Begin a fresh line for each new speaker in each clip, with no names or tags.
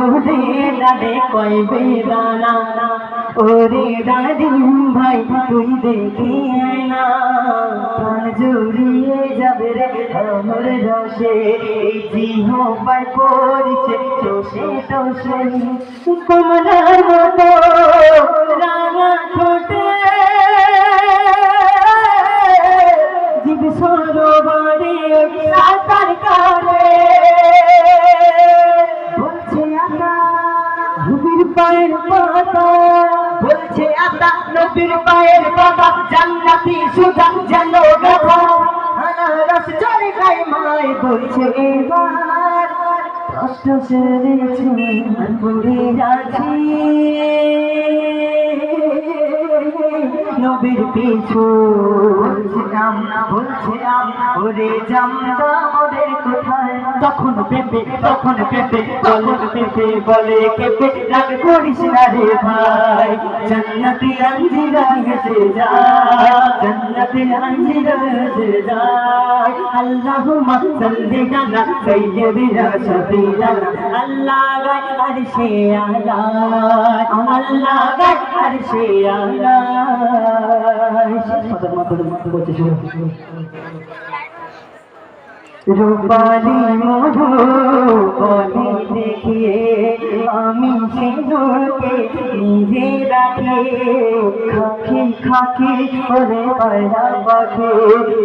করে দাদে কয় বেদানা। ওরে দাদিম ভাই, তুই দেখি না। প্রাণ জুড়িয়ে যাবে রে আমার রসে। এই জিহ পাই পড়ছে তোষে তোষে কমলার মতো পায়ের পাতা। বলছে আতা নবীর পায়ের পাতা, জান্নাতি সুধা যেন গাথা আনারস চড়ে খাই মায় বলছে, এবার কষ্ট সেরেছে যাচ্ছি। নবীর পিছু। বলছে আম বলছে আম ওরে জামদা ওদের কোথায়? তখন পেপে তখন পেপে, বলে পেপে, বলে কেপে রাগ করিস না রে ভাই, জান্নাতি আঞ্জিরা গেছে যায়, জান্নাতি আঞ্জিরা গেছে যায়। আল্লাহুম্মা সাল্লি আলা সাইয়্যিদিনা শাফিঈনা আল্লাহ গায় আরশে আলা আল্লাহ গায় আরশে আলা। রূপালি মধু বলি দেখিয়ে আমি সিঁদুরকে নিজে রাখে। খাকি খাকি করে পায়রা পাখে,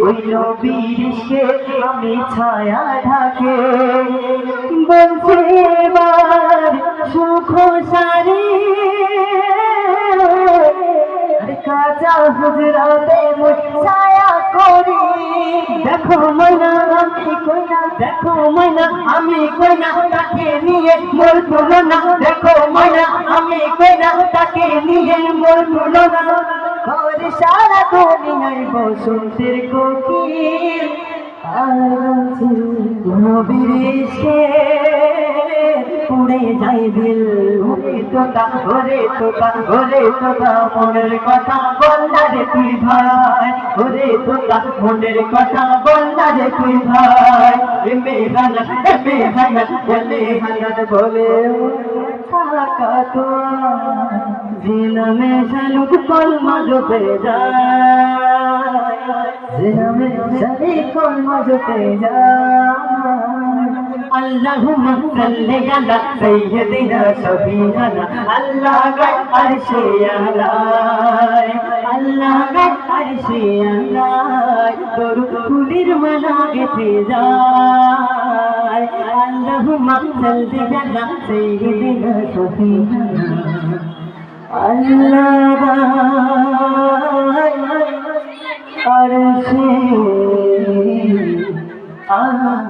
ওই নবীরকে আমি ছায়া ঢাকে। বলছে, এবার সুখ সারি দেখো ময়না আমি কইনা দেখো ময়না, আমি কইনা তাকে নিয়ে মোর তুলনা। দেখো ময়না, আমি কইনা তাকে নিয়ে মোর তুলনা। ঘর সারা দুনিয়ায় বসন্তের কোকিল নবীরে পুড়ে যাই দিল তোতা ওরে তোতা ওরে তোতা মনের কথা বললা রে তুই ভাই। ওরে তোতা মনের কথা বললা রে তুই ভাই। এমে হানা এমে হানা বলে থাকা তো জিনা মে শালুক কলমা জপে যায়। জিনা মে শালুক কলমা জপে যায়। اللهم صل على سيدنا شفيعنا الله গায় আরশে আলাই আল্লাহ গায় আরশে আলাই তোর ফুলের মালা গেথে যায় اللهم صل على سيدنا شفيعنا আল্লাহ গায় আরশে আলাই